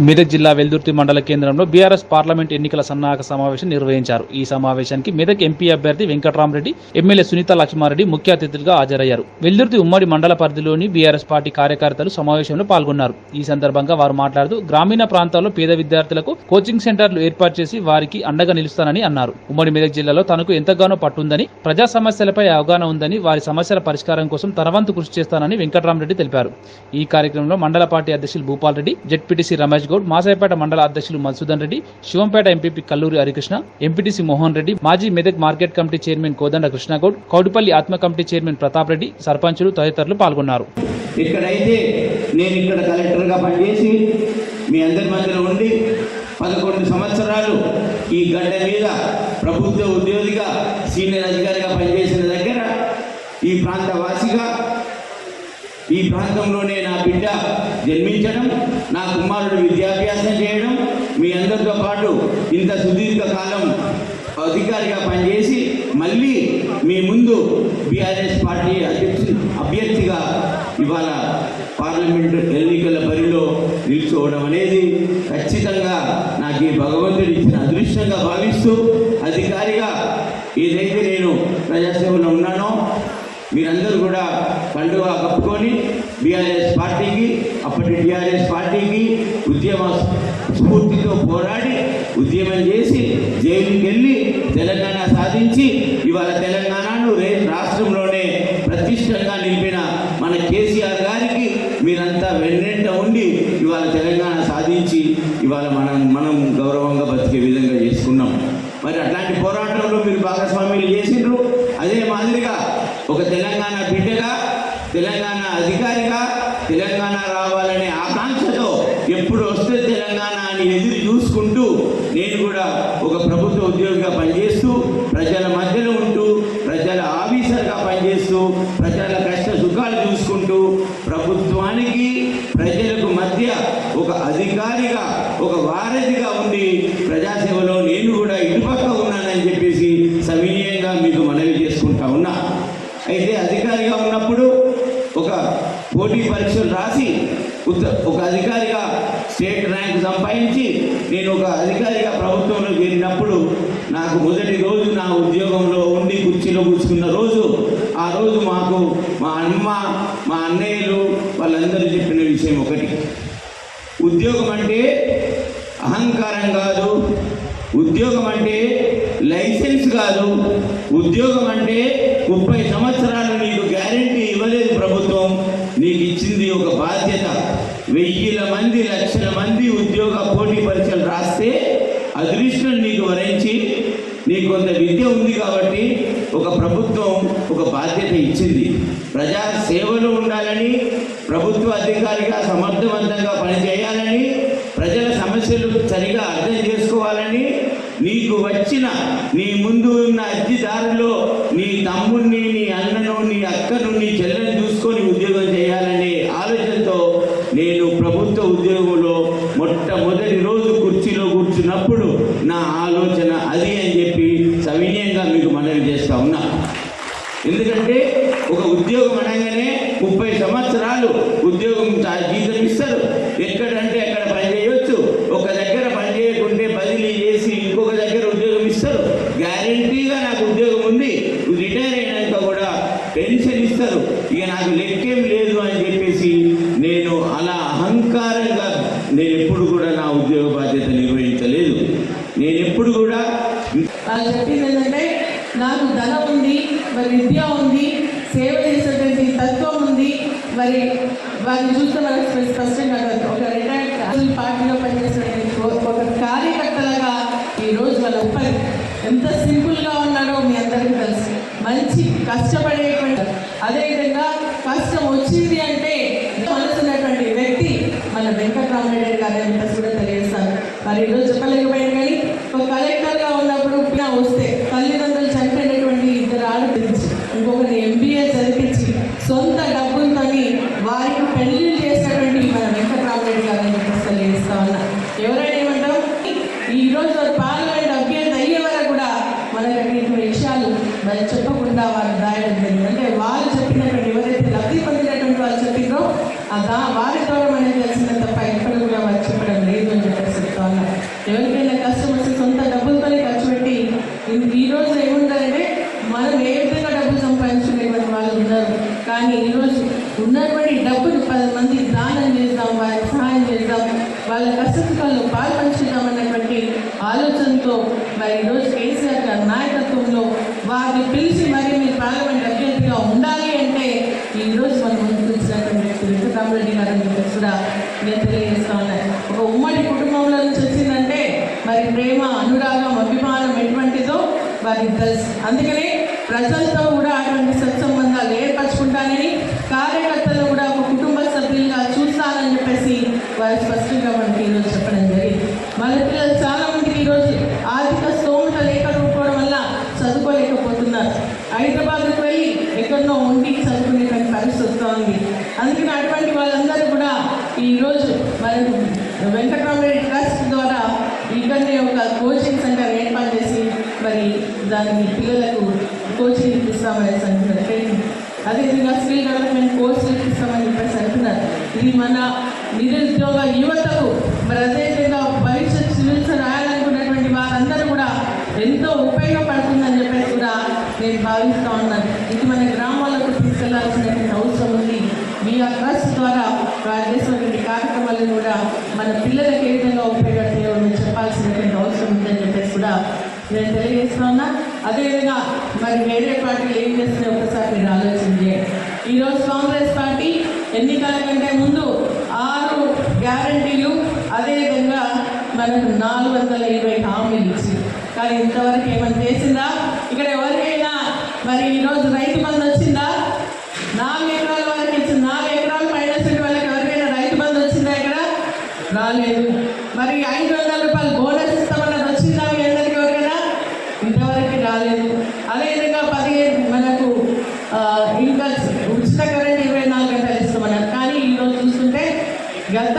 మెదక్ జిల్లా వెల్దుర్తి మండల కేంద్రంలో బీఆర్ఎస్ పార్లమెంట్ ఎన్నికల సన్నాహక సమావేశం నిర్వహించారు. ఈ సమావేశానికి మెదక్ ఎంపీ అభ్యర్థి వెంకట్రామరెడ్డి ఎమ్మెల్యే సునీత లక్ష్మారెడ్డి ముఖ్య అతిథులుగా హాజరయ్యారు. వెల్దుర్తి ఉమ్మడి మండల పరిధిలోని బీఆర్ఎస్ పార్టీ కార్యకర్తలు సమావేశంలో పాల్గొన్నారు. ఈ సందర్భంగా వారు మాట్లాడుతూ గ్రామీణ ప్రాంతాల్లో పేద విద్యార్థులకు కోచింగ్ సెంటర్లు ఏర్పాటు చేసి వారికి అండగా నిలుస్తానని అన్నారు. ఉమ్మడి మెదక్ జిల్లాలో తనకు ఎంతగానో పట్టుందని ప్రజా సమస్యలపై అవగాహన ఉందని వారి సమస్యల పరిష్కారం కోసం తన వంతు కృషి చేస్తానని వెంకట్రామరెడ్డి తెలిపారు. ఈ కార్యక్రమంలో మండల పార్టీ అధ్యక్షులు భూపాల్ రెడ్డి జెడ్పీటీసీ రమేష్ గౌడ్ మాసాయపేట మండల అధ్యక్షులు మధుసూదన్ రెడ్డి శివంపేట ఎంపీపీ కల్లూరి హరికృష్ణ ఎంపీటీసీ మోహన్ రెడ్డి మాజీ Medak market committee chairman Kodanda Krishnagoud Kowdipalli ATMA committee chairman Pratap Reddy సర్పంచులు తదితరులు పాల్గొన్నారు. ఇక్కడైతే నేను ఇక్కడ కలెక్టర్గా పనిచేసి మీ అందరి మధ్యలో ఉండి పదకొండు సంవత్సరాలు ఈ గడ్డ మీద ప్రభుత్వ ఉద్యోగిగా సీనియర్ అధికారిగా పనిచేసిన దగ్గర ఈ ప్రాంత వాసిగా ఈ ప్రాంతంలోనే నా బిడ్డ జన్మించడం నా కుమారుడు విద్యాభ్యాసం చేయడం మీ అందరితో పాటు ఇంత సుదీర్ఘ కాలం అధికారిగా పనిచేసి మళ్ళీ మీ ముందు బీఆర్ఎస్ పార్టీ అధ్యక్షు అభ్యర్థిగా ఇవాళ పార్లమెంట్ ఎన్నికల బరిలో నిల్చోవడం అనేది ఖచ్చితంగా నాకు ఈ భగవంతుడు ఇచ్చిన అదృష్టంగా భావిస్తూ అధికారిగా ఏదైతే నేను ప్రజాసేవలో ఉన్నానో. మీరందరూ కూడా పండుగ కప్పుకొని బీఆర్ఎస్ పార్టీకి అప్పటి టీఆర్ఎస్ పార్టీకి ఉద్యమ స్ఫూర్తితో పోరాడి ఉద్యమం చేసి జైలుకి వెళ్ళి తెలంగాణ సాధించి ఇవాళ తెలంగాణను రాష్ట్రంలోనే ప్రతిష్టంగా నిలిపిన మన కేసీఆర్ గారికి మీరంతా వెన్నెంట ఉండి ఇవాళ తెలంగాణ సాధించి ఇవాళ మనం మనం గౌరవంగా బతికే విధంగా చేసుకున్నాం. మరి అట్లాంటి పోరాటంలో మీరు భాగస్వామ్యులు చేసిండ్రు అదే మాదిరిగా ఒక తెలంగాణ బిడ్డగా తెలంగాణ అధికారిగా తెలంగాణ రావాలనే ఆకాంక్షతో ఎప్పుడు వస్తే తెలంగాణ అని ఎదురు చూసుకుంటూ నేను కూడా ఒక ప్రభుత్వ ఉద్యోగిగా పనిచేస్తూ ప్రజల మధ్యలో ఉంటూ ప్రజల ఆఫీసర్గా పనిచేస్తూ ప్రజల కష్ట సుఖాలు చూసుకుంటూ ప్రభుత్వానికి ప్రజలకు మధ్య ఒక అధికారిగా ఒక వారధిగా ఉండి ప్రజాసేవలో నేను కూడా ఇటుపక్క ఉన్నానని చెప్పేసి సవినీయంగా మీకు మనవి చేసుకుంటా ఉన్నా. అయితే అధికారిగా ఉన్నప్పుడు ఒక పోటీ పరీక్షలు రాసి ఒక అధికారిగా స్టేట్ ర్యాంక్ సంపాదించి నేను ఒక అధికారిగా ప్రభుత్వంలో చేరినప్పుడు నాకు మొదటి రోజు నా ఉద్యోగంలో ఉండి కుర్చీలో కూర్చున్న రోజు ఆ రోజు మాకు మా అమ్మ మా అన్నయ్యలు వాళ్ళందరూ చెప్పిన విషయం ఒకటి. ఉద్యోగం అంటే అహంకారం కాదు ఉద్యోగం అంటే లైసెన్స్ కాదు ఉద్యోగం అంటే ముప్పై సంవత్సరాలు వెయ్యిల మంది లక్షల మంది ఉద్యోగ పోటీ పరీక్షలు రాస్తే అదృష్టం నీకు వరించి నీకు కొంత విద్య ఉంది కాబట్టి ఒక ప్రభుత్వం ఒక బాధ్యత ఇచ్చింది. ప్రజా సేవలు ఉండాలని ప్రభుత్వ అధికారిగా సమర్థవంతంగా పనిచేయాలని ప్రజల సమస్యలు సరిగా అర్థం చేసుకోవాలని నీకు వచ్చిన నీ ముందు ఉన్న అర్జీదారులో నీ తమ్ముడిని నీ అన్నను నీ అక్కను నీ చెల్లెని చూసుకొని ఉద్యోగం ఒక ఉద్యోగం అనగానే ముప్పై సంవత్సరాలు ఉద్యోగం జీతం ఇస్తారు. ఎక్కడంటే అక్కడ పని చేయొచ్చు. ఒక దగ్గర పని చేయకుంటే బదిలీ చేసి ఇంకొక దగ్గర ఉద్యోగం ఇస్తారు. గ్యారంటీగా నాకు ఉద్యోగం ఉంది. రిటైర్ అయినాక కూడా పెన్షన్ ఇస్తారు. ఇక నాకు లెక్కేం లేదు అని చెప్పేసి నేను అలా అహంకారంగా నేను ఎప్పుడు కూడా నా ఉద్యోగ బాధ్యత నిర్వహించలేదు. నేను ఎప్పుడు కూడా చెప్పింది వారిని చూస్తే మనకు స్పష్టంగా అర్థమవుతుంది. ఒక రిటైర్డ్ పార్టీలో పనిచేసిన ఒక- ఒక కార్యకర్తలుగా ఈరోజు వాళ్ళ ఉప్పది ఎంత సింపుల్గా ఉన్నాడో మీ అందరికీ తెలుసు మంచి కష్టపడి ఈరోజు పార్లమెంట్ అభ్యర్థి అయ్యే వరకు కూడా మనకి అటువంటి విషయాలు మరి చెప్పకుండా వారు రాయడం జరిగింది. అంటే వాళ్ళు చెప్పినటువంటి ఎవరైతే లబ్ధి పొందినటువంటి వాళ్ళు చెప్పిందో దా వారి ద్వారా మనకి తెలిసిన తప్ప ఎక్కడ కూడా వారు చెప్పడం లేదు అని చెప్పేసి చెప్తా ఉన్నారు. ఎవరికైనా కష్టం వస్తే సొంత డబ్బులతోనే ఖర్చు పెట్టి ఈరోజు ఆలోచనతో మరి ఈరోజు కేసీఆర్ గారి నాయకత్వంలో వారిని పిలిచి మరి మీరు పార్లమెంట్ అభ్యర్థిగా ఉండాలి అంటే ఈరోజు మనం ముందుకు వచ్చినటువంటి వ్యక్తి వెంకటరామరెడ్డి గారు కూడా నేను తెలియజేస్తా ఉన్నాను ఒక ఉమ్మడి కుటుంబంలో నుంచి వచ్చిందంటే మరి ప్రేమ అనురాగం అభిమానం ఎటువంటిదో వారికి తెలుసు. అందుకనే ప్రజలతో కూడా అటువంటి సత్సంబంధాలు ఏర్పరచు కార్యకర్తలు కూడా ఒక కుటుంబ సభ్యులుగా చూస్తానని చెప్పేసి వారు స్పష్టంగా మనకి ఈరోజు చెప్పడం జరిగింది మన పిల్లలు చాలా మందికి ఈరోజు ఆర్థిక స్తోమత లేకపోవడం వల్ల చదువుకోలేకపోతున్నారు హైదరాబాద్కి వెళ్ళి ఎక్కడో ఉండి చదువుకునేటువంటి పరిస్థితి వస్తూ ఉంది. అందుకని అటువంటి వాళ్ళందరూ కూడా ఈరోజు మరి వెంకటరామరెడ్డి ట్రస్ట్ ద్వారా ఇక్కడనే ఒక కోచింగ్ సెంటర్ ఏర్పాటు చేసి మరి దానికి పిల్లలకు కోచింగ్ ఇప్పిస్తామని అంటున్నారు. ట్రైనింగ్ అదేవిధంగా స్కిల్ డెవలప్మెంట్ కోర్సులు ఇప్పిస్తామని చెప్పేసి అంటున్నారు. ఇది మన నిరుద్యోగ యువతకు మరి అదేవిధంగా భవిష్యత్ సివిల్స్ రాయాలనుకున్నటువంటి వారందరూ కూడా ఎంతో ఉపయోగపడుతుందని చెప్పేసి కూడా నేను భావిస్తూ ఉన్నారు. ఇది మన గ్రామాలకు తీసుకెళ్ళాల్సినటువంటి అవసరం ఉంది. మీ ఆ ట్రస్ట్ ద్వారా వారు చేసినటువంటి కార్యక్రమాలను కూడా మన పిల్లలకు ఏ విధంగా ఉపయోగపడతాయో చెప్పాల్సినటువంటి అవసరం ఉందని చెప్పేసి కూడా నేను తెలియజేస్తా ఉన్నా. అదేవిధంగా మరి వేరే పార్టీలు ఏం చేస్తున్నాయో ఒకసారి మీరు ఆలోచన చేయండి ఈరోజు కాంగ్రెస్ పార్టీ ఎన్నికల కంటే ముందు ఆరు గ్యారంటీలు అదేవిధంగా మనకు నాలుగు వందల ఇరవై హామీలు ఇచ్చింది. కానీ ఇంతవరకు ఏమైనా చేసిందా? మరి ఈరోజు రైతు బంధు వచ్చిందా? నాలుగు ఎకరాల వరకు ఇచ్చింది నాలుగు ఎకరాలు పైన వాళ్ళకి ఎవరికైనా రైతు బంధు వచ్చిందా ఇక్కడ? రాలేదు. మరి ఐదు వందల రూపాయలు బోనస్ ఇస్తామన్నది వచ్చిందా మీ అందరికి ఎవరికైనా? ఇంతవరకు రాలేదు. అదేవిధంగా పదిహేను మనకు ఇంకా ఉచిత కరెంట్ ఇరవై నాలుగు గంటలు ఇస్తామన్నారు. కానీ ఈరోజు చూస్తుంటే గత